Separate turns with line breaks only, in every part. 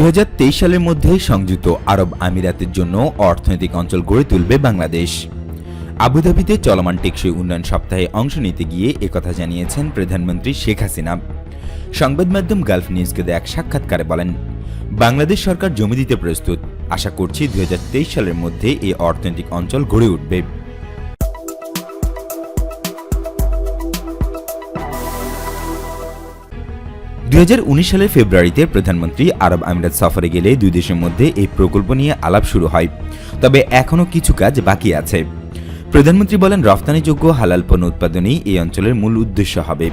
দুই হাজার তেইশ সালের মধ্যে সংযুক্ত আরব আমিরাতের জন্য অর্থনৈতিক অঞ্চল গড়ে তুলবে বাংলাদেশ। আবুধাবিতে চলমান টেকসই উন্নয়ন সপ্তাহে অংশ নিতে গিয়ে একথা জানিয়েছেন প্রধানমন্ত্রী শেখ হাসিনা। সংবাদ মাধ্যম গালফ নিউজকে দেয়া এক সাক্ষাৎকারে বলেন, বাংলাদেশ সরকার জমি দিতে প্রস্তুত। আশা করছি দুই হাজার তেইশ সালের মধ্যে এই অর্থনৈতিক অঞ্চল গড়ে উঠবে। দুই হাজার উনিশ সালের ফেব্রুয়ারিতে প্রধানমন্ত্রী আরব আমিরাত সফরে গেলে দুই দেশের মধ্যে এই প্রকল্প নিয়ে আলাপ শুরু হয়। তবে এখনও কিছু কাজ বাকি আছে। প্রধানমন্ত্রী বলেন, রফতানিযোগ্য হালাল পণ্য উৎপাদনই এই অঞ্চলের মূল উদ্দেশ্য হবে।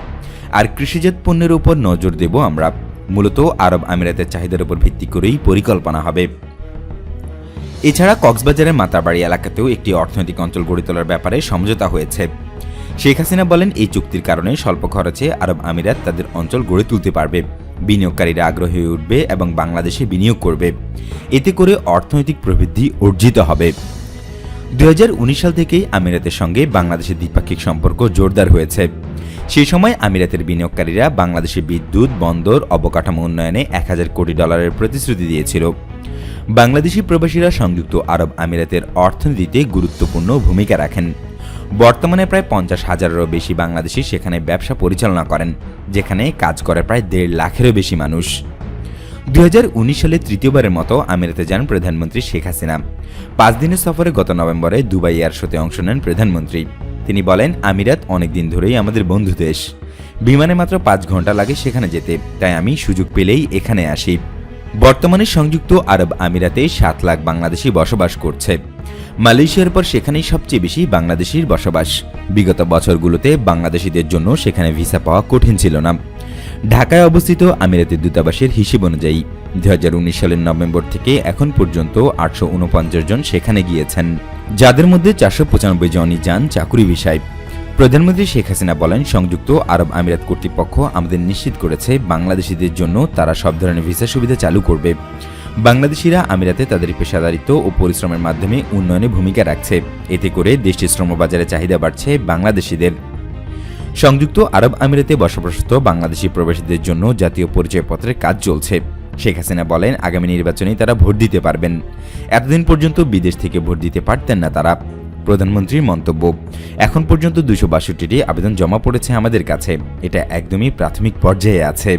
আর কৃষিজাত পণ্যের উপর নজর দেব আমরা। মূলত আরব আমিরাতের চাহিদার উপর ভিত্তি করেই পরিকল্পনা হবে। এছাড়া কক্সবাজারের মাতাবাড়ি এলাকাতেও একটি অর্থনৈতিক অঞ্চল গড়ে তোলার ব্যাপারে সমঝোতা হয়েছে। শেখ হাসিনা বলেন, এই চুক্তির কারণে স্বল্প খরচে আরব আমিরাত তাদের অঞ্চল গড়ে তুলতে পারবে, বিনিয়োগকারীরা আগ্রহী হয়ে উঠবে এবং বাংলাদেশে বিনিয়োগ করবে। এতে করে অর্থনৈতিক প্রবৃদ্ধি অর্জিত হবে। দু হাজার উনিশ সাল থেকেই আমিরাতের সঙ্গে বাংলাদেশের দ্বিপাক্ষিক সম্পর্ক জোরদার হয়েছে। সেই সময় আমিরাতের বিনিয়োগকারীরা বাংলাদেশে বিদ্যুৎ, বন্দর, অবকাঠামো উন্নয়নে এক হাজার কোটি ডলারের প্রতিশ্রুতি দিয়েছিল। বাংলাদেশি প্রবাসীরা সংযুক্ত আরব আমিরাতের অর্থনীতিতে গুরুত্বপূর্ণ ভূমিকা রাখেন। বর্তমানে প্রায় পঞ্চাশ হাজারেরও বেশি বাংলাদেশি সেখানে ব্যবসা পরিচালনা করেন, যেখানে কাজ করে প্রায় দেড় লাখেরও বেশি মানুষ। দু হাজার উনিশ সালে তৃতীয়বারের মতো আমিরাতে যান প্রধানমন্ত্রী শেখ হাসিনা। পাঁচ দিনের সফরে গত নভেম্বরে দুবাই এয়ার শোতে অংশ নেন প্রধানমন্ত্রী। তিনি বলেন, আমিরাত অনেক দিন ধরেই আমাদের বন্ধু দেশ। বিমানে মাত্র পাঁচ ঘণ্টা লাগে সেখানে যেতে, তাই আমি সুযোগ পেলেই এখানে আসি। বর্তমানে সংযুক্ত আরব আমিরাতে সাত লাখ বাংলাদেশি বসবাস করছে। মালয়েশিয়ার পর সেখানেই সবচেয়ে বেশি বাংলাদেশির বসবাস। বিগত বছরগুলোতে বাংলাদেশিদের জন্য সেখানে ভিসা পাওয়া কঠিন ছিল না। ঢাকায় অবস্থিত আমিরাতের দূতাবাসের হিসেব অনুযায়ী দু হাজার উনিশ সালের নভেম্বর থেকে এখন পর্যন্ত আটশো ঊনপঞ্চাশ জন সেখানে গিয়েছেন। যাদের মধ্যে চারশো পঁচানব্বই জনই যান চাকুরি বিষয় প্রধানমন্ত্রী শেখ হাসিনা বলেন, সংযুক্ত আরব আমিরাত কর্তৃপক্ষ আমাদের নিশ্চিত করেছে বাংলাদেশিদের জন্য তারা সব ধরনের ভিসা সুবিধা চালু করবে। বাংলাদেশিরা আমিরাতে তাদের পেশাদারিত্ব ও পরিশ্রমের মাধ্যমে উন্নয়নে ভূমিকা রাখছে। এতে করে দেশটির শ্রমবাজারে চাহিদা বাড়ছে বাংলাদেশিদের। সংযুক্ত আরব আমিরাতে বসবাসরত বাংলাদেশি প্রবাসীদের জন্য জাতীয় পরিচয়পত্রের কাজ চলছে। শেখ হাসিনা বলেন, আগামী নির্বাচনে তারা ভোট দিতে পারবেন। এতদিন পর্যন্ত বিদেশ থেকে ভোট দিতে পারতেন না তারা। প্রধানমন্ত্রীর মন্তব্য। এখন পর্যন্ত দুশো বাষট্টিটি আবেদন জমা পড়েছে আমাদের কাছে। এটা একদমই প্রাথমিক পর্যায়ে আছে।